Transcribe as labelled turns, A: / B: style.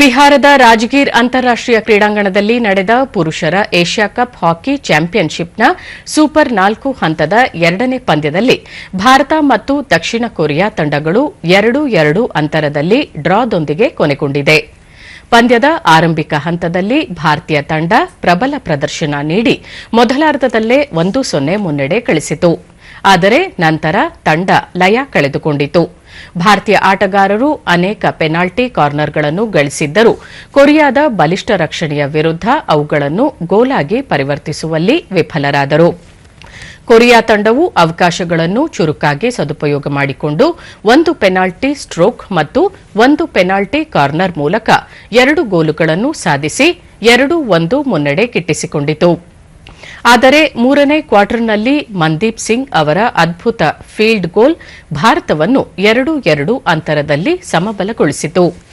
A: ಬಿಹಾರದ ರಾಜಗೀರ್ ಅಂತಾರಾಷ್ಟೀಯ ಕ್ರೀಡಾಂಗಣದಲ್ಲಿ ನಡೆದ ಪುರುಷರ ಏಷ್ಯಾ ಕಪ್ ಹಾಕಿ ಚಾಂಪಿಯನ್ಶಿಪ್ನ ಸೂಪರ್ ನಾಲ್ಕು ಹಂತದ ಎರಡನೇ ಪಂದ್ಯದಲ್ಲಿ ಭಾರತ ಮತ್ತು ದಕ್ಷಿಣ ಕೊರಿಯಾ ತಂಡಗಳು ಎರಡು ಎರಡು ಅಂತರದಲ್ಲಿ ಡ್ರಾದೊಂದಿಗೆ ಕೊನೆಗೊಂಡಿದೆ. ಪಂದ್ಯದ ಆರಂಭಿಕ ಹಂತದಲ್ಲಿ ಭಾರತೀಯ ತಂಡ ಪ್ರಬಲ ಪ್ರದರ್ಶನ ನೀಡಿ ಮೊದಲಾರ್ಧದಲ್ಲೇ ಒಂದು ಸೊನ್ನೆ ಮುನ್ನಡೆ ಗಳಿಸಿತು. ಆದರೆ ನಂತರ ತಂಡ ಲಯ ಕಳೆದುಕೊಂಡಿತು. ಭಾರತೀಯ ಆಟಗಾರರು ಅನೇಕ ಪೆನಾಲ್ಟಿ ಕಾರ್ನರ್ಗಳನ್ನು ಗಳಿಸಿದ್ದರೂ. ಕೊರಿಯಾದ ಬಲಿಷ್ಠ ರಕ್ಷಣೆಯ ವಿರುದ್ಧ ಅವುಗಳನ್ನು ಗೋಲಾಗಿ ಪರಿವರ್ತಿಸುವಲ್ಲಿ ವಿಫಲರಾದರು. ಕೊರಿಯಾ ತಂಡವು ಅವಕಾಶಗಳನ್ನು ಚುರುಕಾಗಿ ಸದುಪಯೋಗ ಮಾಡಿಕೊಂಡು ಒಂದು ಪೆನಾಲ್ಟಿ ಸ್ಟ್ರೋಕ್ ಮತ್ತು ಒಂದು ಪೆನಾಲ್ಟಿ ಕಾರ್ನರ್ ಮೂಲಕ ಎರಡು ಗೋಲುಗಳನ್ನು ಸಾಧಿಸಿ ಎರಡು ಒಂದು ಮುನ್ನಡೆ ಗಿಟ್ಟಿಸಿಕೊಂಡಿತು ಆದರೆ ಮೂರನೇ ಕ್ವಾರ್ಟರ್ನಲ್ಲಿ ಮನ್ದೀಪ್ ಸಿಂಗ್ ಅವರ ಅದ್ಭುತ ಫೀಲ್ಡ್ ಗೋಲ್ ಭಾರತವನ್ನು ಎರಡು ಎರಡು ಅಂತರದಲ್ಲಿ ಸಮಬಲಗೊಳಿಸಿತು.